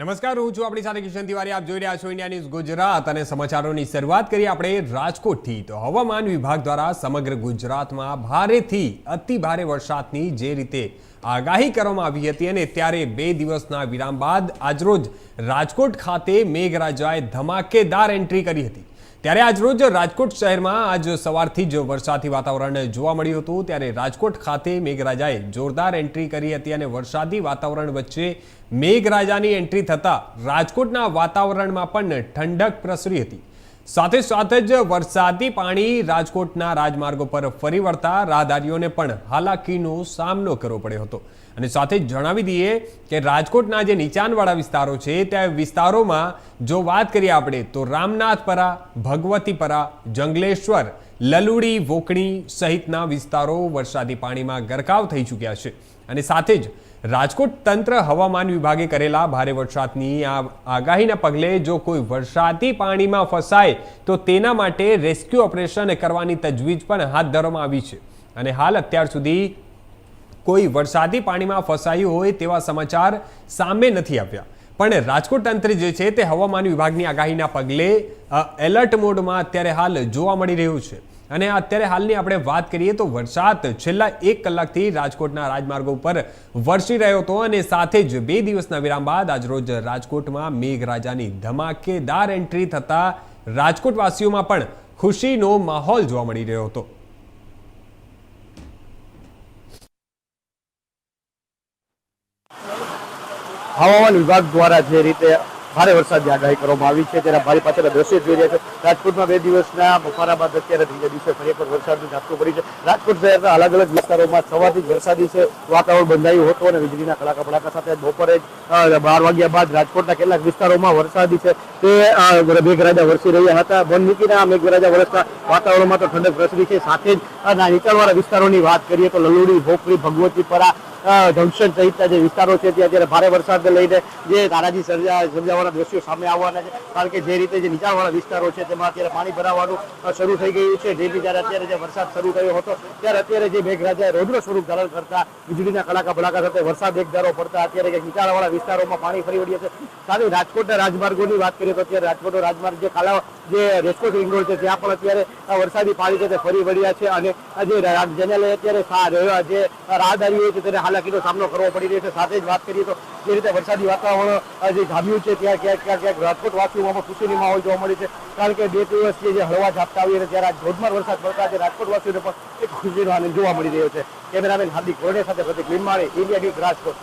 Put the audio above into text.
નમસ્કાર, હું છું આપણી સાથે કિશન તિવારી. આપ જોઈ રહ્યા છો ઇન્ડિયા ન્યૂઝ ગુજરાત અને સમાચારોની શરૂઆત કરીએ આપણે રાજકોટથી. તો હવામાન વિભાગ દ્વારા સમગ્ર ગુજરાતમાં ભારેથી અતિ ભારે વરસાદની જે રીતે આગાહી કરવામાં આવી હતી અને ત્યારે બે દિવસના વિરામ બાદ આજરોજ રાજકોટ ખાતે મેઘરાજાએ ધમાકેદાર એન્ટ્રી કરી હતી. ત્યારે આજરોજ રાજકોટ શહેરમાં આજ સવારથી જ વરસાદી વાતાવરણ જોવા મળ્યું હતું. ત્યારે રાજકોટ ખાતે મેઘરાજાએ જોરદાર એન્ટ્રી કરી હતી અને વરસાદી વાતાવરણ વચ્ચે મેઘરાજાની એન્ટ્રી થતાં રાજકોટના વાતાવરણમાં પણ ઠંડક પ્રસરી હતી. સાથે સાથે જ વરસાદી પાણી રાજકોટના રાજમાર્ગો પર ફરી વળતા રાહદારીઓને પણ હાલાકીનો સામનો કરવો પડ્યો હતો. અને સાથે જણાવી દઈએ કે રાજકોટના જે નીચાણવાળા વિસ્તારો છે ત્યાં વિસ્તારોમાં જો વાત કરીએ આપણે, તો રામનાથપરા, ભગવતીપરા, જંગલેશ્વર લલુડી, વોકણી સહિતના વિસ્તારો વરસાદી પાણીમાં ગરકાવ થઈ ચૂક્યા છે. અને સાથે જ રાજકોટ તંત્ર હવામાન વિભાગે કરેલા ભારે વરસાદની આ આગાહીના પગલે જો કોઈ વરસાદી પાણીમાં ફસાય, તો તેના માટે રેસ્ક્યુ ઓપરેશન કરવાની તજવીજ પણ હાથ ધરવામાં આવી છે. અને હાલ અત્યાર સુધી કોઈ વરસાદી પાણીમાં ફસાયું હોય તેવા સમાચાર સામે નથી આવ્યા. પણ રાજકોટ તંત્ર જે છે તે હવામાન વિભાગની આગાહીના પગલે એલર્ટ મોડમાં અત્યારે હાલ જોવા મળી રહ્યું છે. અને અત્યારે હાલની આપણે વાત કરીએ તો વરસાદ છેલ્લા એક કલાકથી રાજકોટના રાજમાર્ગો ઉપર વરસી રહ્યો હતો અને સાથે જ બે દિવસના વિરામ બાદ આજરોજ રાજકોટમાં મેઘરાજાની ધમાકેદાર એન્ટ્રી થતા રાજકોટવાસીઓમાં પણ ખુશીનો માહોલ જોવા મળી રહ્યો હતો. હવામાન વિભાગ દ્વારા જે રીતે ભારે વરસાદની આગાહી કરવામાં આવી છે. ત્યારે મારી પાછળ દ્રશ્ય જોઈ રહ્યા છે. રાજકોટમાં બે દિવસના બફારા બાદ અત્યારે ત્રીજા દિવસે ફરી એકવાર વરસાદનું ઝાપટું પડી છે. રાજકોટ શહેરના અલગ અલગ વિસ્તારોમાં સવારથી વરસાદી છે. વાતાવરણ બંધાયું હતું અને વીજળીના કડાકા ભડાકા સાથે બપોરે બાર વાગ્યા બાદ રાજકોટના કેટલાક વિસ્તારોમાં વરસાદી છે. તે મેઘરાજા વરસી રહ્યા હતા. બંધ મૂકીના મેઘરાજા વરસતા વાતાવરણમાં તો ઠંડક પ્રસરી છે. સાથે જ નીચાણવાળા વિસ્તારોની વાત કરીએ તો લલુડી ભોપરી ભગવતીપરા જંકશન સહિતના જે વિસ્તારો છે, ત્યાં અત્યારે ભારે વરસાદને લઈને જે તારાજી સર્જા, સર્જાવાના દ્રશ્યો સામે આવવાના છે, કારણ કે જે રીતે જે નીચાણવાળા વિસ્તારો છે, તેમાં અત્યારે પાણી ભરાવાનું શરૂ થઈ ગયું છે. જેથી જ્યારે અત્યારે જે વરસાદ શરૂ થયો હતો, ત્યારે અત્યારે જે મેઘરાજાએ રૌદ્ર સ્વરૂપ ધારણ કરતા વીજળીના કડાકા ભડાકા સાથે વરસાદ એકધારો પડતા અત્યારે જે નીચાણવાળા વિસ્તારોમાં પાણી ફરી વળ્યા છે. સાથે રાજકોટના રાજમાર્ગોની વાત કરીએ તો અત્યારે રાજકોટનો રાજમાર્ગ જે કાલા જે રેસકોટ રિંગ રોડ છે, ત્યાં પણ અત્યારે વરસાદી પાણી છે તે ફરી વળ્યા છે અને જે જેને લઈ અત્યારે જે રાહદારીઓ છે, તેને હાલાકીનો સામનો કરવો પડી રહ્યો છે. સાથે જ વાત કરીએ તો જે રીતે વરસાદી વાતાવરણ જે જામ્યું છે, ત્યાં ક્યાંક ક્યાંક ક્યાંક રાજકોટ વાસીઓમાં ખુશીની માહોલ જોવા મળી છે. કારણ કે બે દિવસથી જે હળવા ઝાપટા આવી રહ્યા ત્યારે ધોધમાર વરસાદ પડતા જે રાજકોટ વાસીઓને પણ એક ખુશીનો આનંદ જોવા મળી રહ્યો છે. કેમેરામેન હાર્દિક કોરડે સાથે પ્રતિક લીંબાણી ઇન્ડિયા ન્યૂઝ રાજકોટ.